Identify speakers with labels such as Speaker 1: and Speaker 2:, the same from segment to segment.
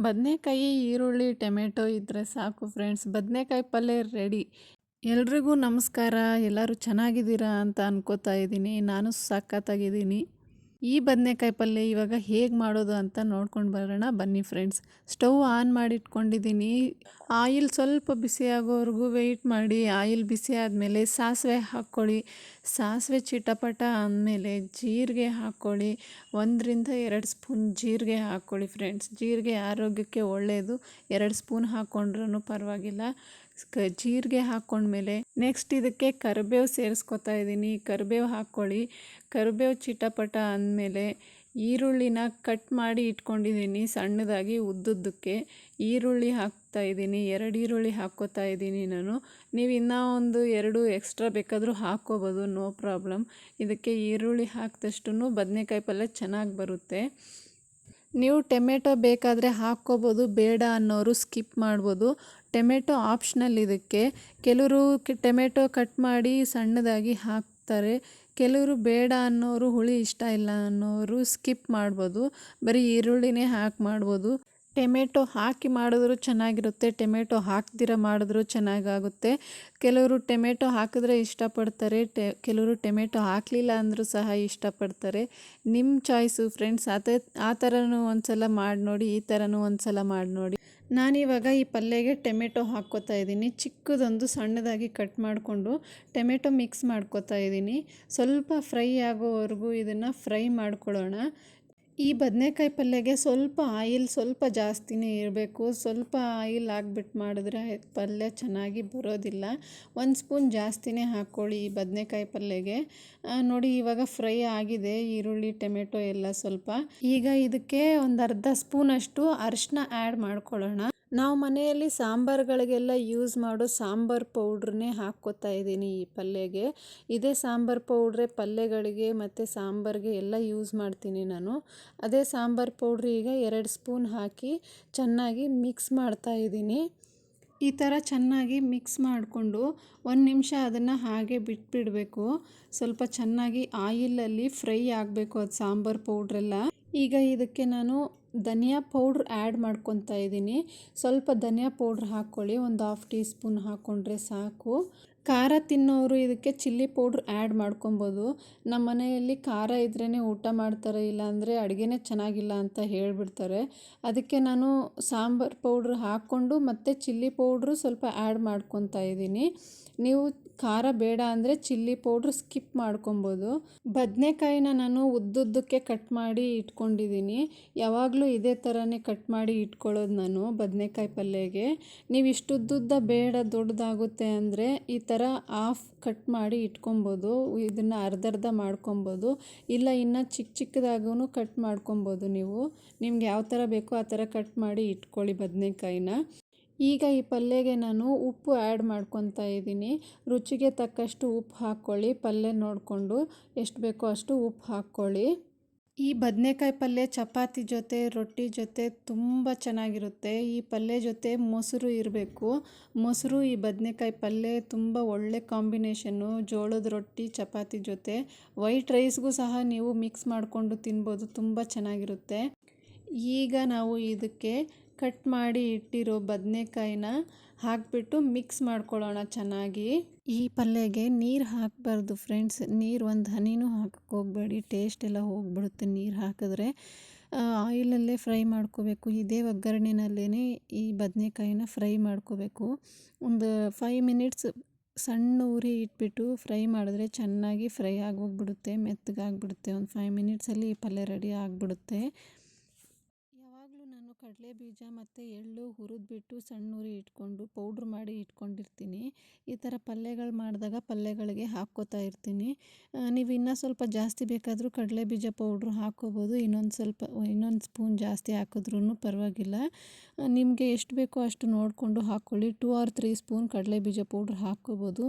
Speaker 1: ಬದನೆಕಾಯಿ ಈರುಳ್ಳಿ, ಟೊಮೆಟೊ ಇದ್ರೆ ಸಾಕು ಫ್ರೆಂಡ್ಸ್ ಬದನೆಕಾಯಿ ಪಲ್ಯ ರೆಡಿ ಎಲ್ರಿಗೂ ನಮಸ್ಕಾರ. ಎಲ್ಲರೂ ಚೆನ್ನಾಗಿದ್ದೀರಾ ಅಂತ ಅನ್ಕೋತಾ ಇದ್ದೀನಿ. ನಾನು ಸಾಕತ್ತಾಗಿದ್ದೀನಿ ಈ ಬದನೆಕಾಯಿ ಪಲ್ಯ ಇವಾಗ ಹೇಗೆ ಮಾಡೋದು ಅಂತ ನೋಡ್ಕೊಂಡು ಬರೋಣ. ಬನ್ನಿ ಫ್ರೆಂಡ್ಸ್. ಸ್ಟವ್ ಆನ್ ಮಾಡಿಟ್ಕೊಂಡಿದ್ದೀನಿ. ಆಯಿಲ್ ಸ್ವಲ್ಪ ಬಿಸಿ ಆಗೋವರೆಗೂ ವೆಯ್ಟ್ ಮಾಡಿ. ಆಯಿಲ್ ಬಿಸಿ ಆದಮೇಲೆ ಸಾಸಿವೆ ಹಾಕ್ಕೊಳ್ಳಿ. ಸಾಸಿವೆ ಚಿಟಪಟ ಅಂದಮೇಲೆ ಜೀರಿಗೆ ಹಾಕ್ಕೊಳ್ಳಿ. ಒಂದರಿಂದ ಎರಡು ಸ್ಪೂನ್ ಜೀರಿಗೆ ಹಾಕ್ಕೊಳ್ಳಿ ಫ್ರೆಂಡ್ಸ್. ಜೀರಿಗೆ ಆರೋಗ್ಯಕ್ಕೆ ಒಳ್ಳೆಯದು ಎರಡು ಸ್ಪೂನ್ ಹಾಕ್ಕೊಂಡ್ರೂ ಪರವಾಗಿಲ್ಲ. ಜೀರಿಗೆ ಹಾಕ್ಕೊಂಡ್ಮೇಲೆ ನೆಕ್ಸ್ಟ್ ಇದಕ್ಕೆ ಕರಿಬೇವು ಸೇರಿಸ್ಕೊತಾ ಇದ್ದೀನಿ. ಕರಿಬೇವು ಹಾಕ್ಕೊಳ್ಳಿ. ಕರಿಬೇವು ಚಿಟಪಟ ಅಂದಮೇಲೆ ಈರುಳ್ಳಿನ ಕಟ್ ಮಾಡಿ ಇಟ್ಕೊಂಡಿದ್ದೀನಿ ಸಣ್ಣದಾಗಿ ಉದ್ದುದ್ದಕ್ಕೆ. ಈರುಳ್ಳಿ ಹಾಕ್ತಾ ಇದ್ದೀನಿ. ಎರಡು ಈರುಳ್ಳಿ ಹಾಕ್ಕೋತಾ ಇದ್ದೀನಿ ನಾನು. ನೀವು ಇನ್ನೂ ಒಂದು ಎರಡು ಎಕ್ಸ್ಟ್ರಾ ಬೇಕಾದರೂ ಹಾಕ್ಕೋಬೋದು. No problem. ಇದಕ್ಕೆ ಈರುಳ್ಳಿ ಹಾಕಿದಷ್ಟು ಬದನೆಕಾಯಿ ಪಲ್ಯ ಚೆನ್ನಾಗಿ ಬರುತ್ತೆ. ನೀವು ಟೊಮೆಟೊ ಬೇಕಾದರೆ ಹಾಕ್ಕೋಬೋದು. ಬೇಡ ಅನ್ನೋರು ಸ್ಕಿಪ್ ಮಾಡ್ಬೋದು. ಟೊಮೆಟೊ ಆಪ್ಷನಲ್ ಇದಕ್ಕೆ. ಕೆಲವರು ಟೊಮೆಟೊ ಕಟ್ ಮಾಡಿ ಸಣ್ಣದಾಗಿ ಹಾಕ್ತಾರೆ. ಕೆಲವರು ಬೇಡ ಅನ್ನೋರು, ಹುಳಿ ಇಷ್ಟ ಇಲ್ಲ ಅನ್ನೋರು ಸ್ಕಿಪ್ ಮಾಡ್ಬೋದು. ಬರೀ ಈರುಳ್ಳಿನೇ ಹಾಕಿ ಮಾಡ್ಬೋದು. ಟೆಮೆಟೊ ಹಾಕಿ ಮಾಡಿದ್ರು ಚೆನ್ನಾಗಿರುತ್ತೆ. ಟೊಮೆಟೊ ಹಾಕ್ದಿರ ಮಾಡಿದ್ರು ಚೆನ್ನಾಗಾಗುತ್ತೆ. ಕೆಲವರು ಟೊಮೆಟೊ ಹಾಕಿದ್ರೆ ಇಷ್ಟಪಡ್ತಾರೆ. ಟೆ, ಕೆಲವರು ಟೊಮೆಟೊ ಹಾಕಲಿಲ್ಲ ಅಂದರೂ ಸಹ ಇಷ್ಟಪಡ್ತಾರೆ. ನಿಮ್ಮ ಚಾಯ್ಸು ಫ್ರೆಂಡ್ಸ್ ಅದೇ ಆ ಥರನೂ ಒಂದು ಸಲ ಮಾಡಿ ನೋಡಿ ಈ ಥರನೂ ಒಂದು ಸಲ ಮಾಡಿ ನೋಡಿ ನಾನಿವಾಗ ಈ ಪಲ್ಯಗೆ ಟೊಮೆಟೊ ಹಾಕ್ಕೋತಾ ಇದ್ದೀನಿ. ಚಿಕ್ಕದೊಂದು ಸಣ್ಣದಾಗಿ ಕಟ್ ಮಾಡಿಕೊಂಡು ಟೊಮೆಟೊ ಮಿಕ್ಸ್ ಮಾಡ್ಕೋತಾ ಇದ್ದೀನಿ. ಸ್ವಲ್ಪ ಫ್ರೈ ಆಗೋವರೆಗೂ ಇದನ್ನು ಫ್ರೈ ಮಾಡ್ಕೊಳ್ಳೋಣ. ಈ ಬದನೆಕಾಯಿ ಪಲ್ಯಗೆ ಸ್ವಲ್ಪ ಆಯಿಲ್ ಸ್ವಲ್ಪ ಜಾಸ್ತಿನೇ ಇರಬೇಕು. ಸ್ವಲ್ಪ ಆಯಿಲ್ ಹಾಕ್ಬಿಟ್ಟು ಮಾಡಿದ್ರೆ ಪಲ್ಯ ಚೆನ್ನಾಗಿ ಬರೋದಿಲ್ಲ. ಒಂದು ಸ್ಪೂನ್ ಜಾಸ್ತಿನೇ ಹಾಕ್ಕೊಳ್ಳಿ ಈ ಬದನೆಕಾಯಿ ಪಲ್ಯಗೆ. ನೋಡಿ ಇವಾಗ ಫ್ರೈ ಆಗಿದೆ. ಈರುಳ್ಳಿ, ಟೊಮೆಟೊ ಎಲ್ಲ ಸ್ವಲ್ಪ. ಈಗ ಇದಕ್ಕೆ ಒಂದು ಅರ್ಧ ಸ್ಪೂನಷ್ಟು ಅರಿಶಿನ ಆ್ಯಡ್ ಮಾಡ್ಕೊಳ್ಳೋಣ. ನಾವು ಮನೆಯಲ್ಲಿ ಸಾಂಬಾರುಗಳಿಗೆಲ್ಲ ಯೂಸ್ ಮಾಡೋ ಸಾಂಬಾರು ಪೌಡ್ರನ್ನೇ ಹಾಕ್ಕೋತಾ ಇದ್ದೀನಿ ಈ ಪಲ್ಯಗೆ. ಇದೇ ಸಾಂಬಾರು ಪೌಡ್ರೆ ಪಲ್ಯಗಳಿಗೆ ಮತ್ತು ಸಾಂಬಾರಿಗೆ ಎಲ್ಲ ಯೂಸ್ ಮಾಡ್ತೀನಿ ನಾನು. ಅದೇ ಸಾಂಬಾರು ಪೌಡ್ರ್ ಈಗ ಎರಡು ಸ್ಪೂನ್ ಹಾಕಿ ಚೆನ್ನಾಗಿ ಮಿಕ್ಸ್ ಮಾಡ್ತಾ ಇದ್ದೀನಿ. ಈ ಥರ ಚೆನ್ನಾಗಿ ಮಿಕ್ಸ್ ಮಾಡಿಕೊಂಡು ಒಂದು ನಿಮಿಷ ಅದನ್ನು ಹಾಗೆ ಬಿಟ್ಬಿಡಬೇಕು. ಸ್ವಲ್ಪ ಚೆನ್ನಾಗಿ ಆಯಿಲಲ್ಲಿ ಫ್ರೈ ಆಗಬೇಕು ಅದು ಸಾಂಬಾರು ಪೌಡ್ರೆಲ್ಲ. ಈಗ ಇದಕ್ಕೆ ನಾನು ಧನಿಯಾ ಪೌಡ್ರ್ ಆ್ಯಡ್ ಮಾಡ್ಕೊತಾ ಇದ್ದೀನಿ. ಸ್ವಲ್ಪ ಧನಿಯಾ ಪೌಡ್ರ್ ಹಾಕ್ಕೊಳ್ಳಿ, ಒಂದು ಹಾಫ್ ಟೀ ಸ್ಪೂನ್ ಹಾಕ್ಕೊಂಡ್ರೆ ಸಾಕು. ಖಾರ ತಿನ್ನೋರು ಇದಕ್ಕೆ ಚಿಲ್ಲಿ ಪೌಡ್ರ್ ಆ್ಯಡ್ ಮಾಡ್ಕೊಬೋದು. ನಮ್ಮ ಮನೆಯಲ್ಲಿ ಖಾರ ಇದ್ರೇ ಊಟ ಮಾಡ್ತಾರೆ, ಇಲ್ಲಾಂದರೆ ಅಡುಗೆನೇ ಚೆನ್ನಾಗಿಲ್ಲ ಅಂತ ಹೇಳಿಬಿಡ್ತಾರೆ. ಅದಕ್ಕೆ ನಾನು ಸಾಂಬಾರು ಪೌಡ್ರ್ ಹಾಕ್ಕೊಂಡು ಮತ್ತು ಚಿಲ್ಲಿ ಪೌಡ್ರು ಸ್ವಲ್ಪ ಆ್ಯಡ್ ಮಾಡ್ಕೊತಾ ಇದ್ದೀನಿ. ನೀವು ಖಾರ ಬೇಡ ಅಂದರೆ ಚಿಲ್ಲಿ ಪೌಡ್ರ್ ಸ್ಕಿಪ್ ಮಾಡ್ಕೊಬೋದು. ಬದನೆಕಾಯಿನ ನಾನು ಉದ್ದುದ್ದಕ್ಕೆ ಕಟ್ ಮಾಡಿ ಇಟ್ಕೊಂಡಿದ್ದೀನಿ. ಯಾವಾಗಲೂ ಇದೇ ಥರನೇ ಕಟ್ ಮಾಡಿ ಇಟ್ಕೊಳ್ಳೋದು ನಾನು ಬದನೆಕಾಯಿ ಪಲ್ಯಗೆ. ನೀವು ಇಷ್ಟುದ್ದುದ್ದ ಬೇಡ ದೊಡ್ಡದಾಗುತ್ತೆ ಅಂದರೆ ಈ ಥರ ಆಫ್ ಕಟ್ ಮಾಡಿ ಇಟ್ಕೊಬೋದು. ಇದನ್ನು ಅರ್ಧರ್ಧ ಮಾಡ್ಕೊಬೋದು. ಇಲ್ಲ ಇನ್ನು ಚಿಕ್ಕ ಚಿಕ್ಕದಾಗೂ ಕಟ್ ಮಾಡ್ಕೊಬೋದು ನೀವು. ನಿಮ್ಗೆ ಯಾವ ಥರ ಬೇಕೋ ಆ ಥರ ಕಟ್ ಮಾಡಿ ಇಟ್ಕೊಳ್ಳಿ ಬದನೆಕಾಯಿನ. ಈಗ ಈ ಪಲ್ಯಗೆ ನಾನು ಉಪ್ಪು ಆ್ಯಡ್ ಮಾಡ್ಕೊತಾ ಇದ್ದೀನಿ. ರುಚಿಗೆ ತಕ್ಕಷ್ಟು ಉಪ್ಪು ಹಾಕ್ಕೊಳ್ಳಿ. ಪಲ್ಯ ನೋಡಿಕೊಂಡು ಎಷ್ಟು ಬೇಕೋ ಅಷ್ಟು ಉಪ್ಪು ಹಾಕ್ಕೊಳ್ಳಿ. ಈ ಬದನೆಕಾಯಿ ಪಲ್ಯ ಚಪಾತಿ ಜೊತೆ, ರೊಟ್ಟಿ ಜೊತೆ ತುಂಬ ಚೆನ್ನಾಗಿರುತ್ತೆ. ಈ ಪಲ್ಯ ಜೊತೆ ಮೊಸರು ಇರಬೇಕು. ಮೊಸರು, ಈ ಬದನೆಕಾಯಿ ಪಲ್ಯ ತುಂಬ ಒಳ್ಳೆ ಕಾಂಬಿನೇಷನ್ನು ಜೋಳದ ರೊಟ್ಟಿ, ಚಪಾತಿ ಜೊತೆ, ವೈಟ್ ರೈಸ್ಗೂ ಸಹ ನೀವು ಮಿಕ್ಸ್ ಮಾಡಿಕೊಂಡು ತಿನ್ಬೋದು. ತುಂಬ ಚೆನ್ನಾಗಿರುತ್ತೆ. ಈಗ ನಾವು ಇದಕ್ಕೆ ಕಟ್ ಮಾಡಿ ಇಟ್ಟಿರೋ ಬದನೆಕಾಯಿನ ಹಾಕಿಬಿಟ್ಟು ಮಿಕ್ಸ್ ಮಾಡ್ಕೊಳ್ಳೋಣ ಚೆನ್ನಾಗಿ. ಈ ಪಲ್ಯಗೆ ನೀರು ಹಾಕಬಾರ್ದು ಫ್ರೆಂಡ್ಸ್. ನೀರು ಒಂದು ಹನಿನೂ ಹಾಕಕ್ಕೆ ಹೋಗಬೇಡಿ. ಟೇಸ್ಟ್ ಎಲ್ಲ ಹೋಗ್ಬಿಡುತ್ತೆ ನೀರು ಹಾಕಿದ್ರೆ. ಆಯಿಲಲ್ಲೇ ಫ್ರೈ ಮಾಡ್ಕೋಬೇಕು. ಇದೇ ಒಗ್ಗರಣೆನಲ್ಲೇ ಈ ಬದನೆಕಾಯಿನ ಫ್ರೈ ಮಾಡ್ಕೋಬೇಕು. ಒಂದು ಫೈವ್ ಮಿನಿಟ್ಸ್ ಸಣ್ಣ ಉರಿ ಇಟ್ಬಿಟ್ಟು ಫ್ರೈ ಮಾಡಿದ್ರೆ ಚೆನ್ನಾಗಿ ಫ್ರೈ ಆಗೋಗ್ಬಿಡುತ್ತೆ, ಮೆತ್ತಗಾಗ್ಬಿಡುತ್ತೆ. ಒಂದು ಫೈವ್ ಮಿನಿಟ್ಸಲ್ಲಿ ಈ ಪಲ್ಯ ರೆಡಿ ಆಗಿಬಿಡುತ್ತೆ. ಕಡಲೆ ಬೀಜ ಮತ್ತು ಎಳ್ಳು ಹುರಿದ್ಬಿಟ್ಟು ಸಣ್ಣ ಉರಿ ಇಟ್ಕೊಂಡು ಪೌಡ್ರ್ ಮಾಡಿ ಇಟ್ಕೊಂಡಿರ್ತೀನಿ. ಈ ಥರ ಪಲ್ಯಗಳು ಮಾಡಿದಾಗ ಪಲ್ಯಗಳಿಗೆ ಹಾಕ್ಕೋತಾ ಇರ್ತೀನಿ. ನೀವು ಇನ್ನೂ ಸ್ವಲ್ಪ ಜಾಸ್ತಿ ಬೇಕಾದರೂ ಕಡಲೆ ಬೀಜ ಪೌಡ್ರು ಹಾಕ್ಕೋಬೋದು. ಇನ್ನೊಂದು ಸ್ವಲ್ಪ, ಇನ್ನೊಂದು ಸ್ಪೂನ್ ಜಾಸ್ತಿ ಹಾಕಿದ್ರೂ ಪರವಾಗಿಲ್ಲ. ನಿಮಗೆ ಎಷ್ಟು ಬೇಕೋ ಅಷ್ಟು ನೋಡಿಕೊಂಡು ಹಾಕ್ಕೊಳ್ಳಿ. ಟೂ ಆರ್ ತ್ರೀ ಸ್ಪೂನ್ ಕಡಲೆ ಬೀಜ ಪೌಡ್ರ್ ಹಾಕ್ಕೋಬೋದು.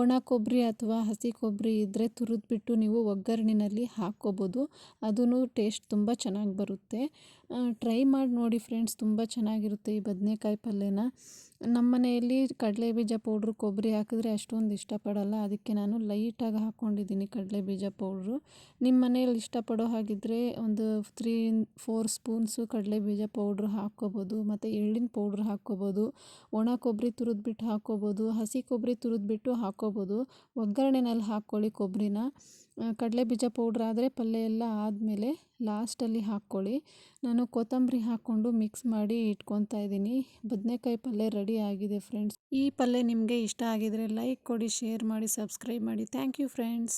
Speaker 1: ಒಣ ಕೊಬ್ಬರಿ ಅಥವಾ ಹಸಿ ಕೊಬ್ಬರಿ ಇದ್ದರೆ ತುರಿದ್ಬಿಟ್ಟು ನೀವು ಒಗ್ಗರಣೆಯಲ್ಲಿ ಹಾಕ್ಕೋಬೋದು. ಅದೂ ಟೇಸ್ಟ್ ತುಂಬ ಚೆನ್ನಾಗಿ ಬರುತ್ತೆ. ಟ್ರೈ ಮಾಡಿ ನೋಡಿ ಫ್ರೆಂಡ್ಸ್, ತುಂಬ ಚೆನ್ನಾಗಿರುತ್ತೆ ಈ ಬದನೆಕಾಯಿ ಪಲ್ಯನ. ನಮ್ಮ ಮನೆಯಲ್ಲಿ ಕಡಲೆ ಬೀಜ ಪೌಡ್ರು, ಕೊಬ್ಬರಿ ಹಾಕಿದ್ರೆ ಅಷ್ಟೊಂದು ಇಷ್ಟಪಡಲ್ಲ. ಅದಕ್ಕೆ ನಾನು ಲೈಟಾಗಿ ಹಾಕ್ಕೊಂಡಿದ್ದೀನಿ ಕಡಲೆ ಬೀಜ ಪೌಡ್ರು. ನಿಮ್ಮ ಮನೆಯಲ್ಲಿ ಇಷ್ಟಪಡೋ ಹಾಗಿದ್ದರೆ ಒಂದು ತ್ರೀ ಫೋರ್ ಸ್ಪೂನ್ಸು ಕಡಲೆ ಬೀಜ ಪೌಡ್ರು ಹಾಕ್ಕೋಬೋದು, ಮತ್ತು ಎಳ್ಳಿನ ಪೌಡ್ರು ಹಾಕ್ಕೋಬೋದು, ಒಣ ಕೊಬ್ಬರಿ ತುರಿದ್ಬಿಟ್ಟು ಹಾಕ್ಕೋಬೋದು, ಹಸಿ ಕೊಬ್ಬರಿ ತುರಿದ್ಬಿಟ್ಟು ಹಾಕ್ಕೋಬೋದು. ಒಗ್ಗರಣೆನಲ್ಲಿ ಹಾಕ್ಕೊಳ್ಳಿ ಕೊಬ್ಬರಿನ. ಕಡಲೆ ಬೀಜ ಪೌಡ್ರ್ ಆದರೆ ಪಲ್ಯ ಎಲ್ಲ ಆದಮೇಲೆ ಲಾಸ್ಟಲ್ಲಿ ಹಾಕ್ಕೊಳ್ಳಿ. ನಾನು ಕೊತ್ತಂಬರಿ ಹಾಕ್ಕೊಂಡು ಮಿಕ್ಸ್ ಮಾಡಿ ಇಟ್ಕೊತಾ ಇದ್ದೀನಿ. ಬದನೆಕಾಯಿ ಪಲ್ಯ ರೆಡಿ ಆಗಿದೆ ಫ್ರೆಂಡ್ಸ್ ಈ ಪಲ್ಯ ನಿಮಗೆ ಇಷ್ಟ ಆಗಿದರೆ ಲೈಕ್ ಕೊಡಿ ಶೇರ್ ಮಾಡಿ ಸಬ್ಸ್ಕ್ರೈಬ್ ಮಾಡಿ. Thank you friends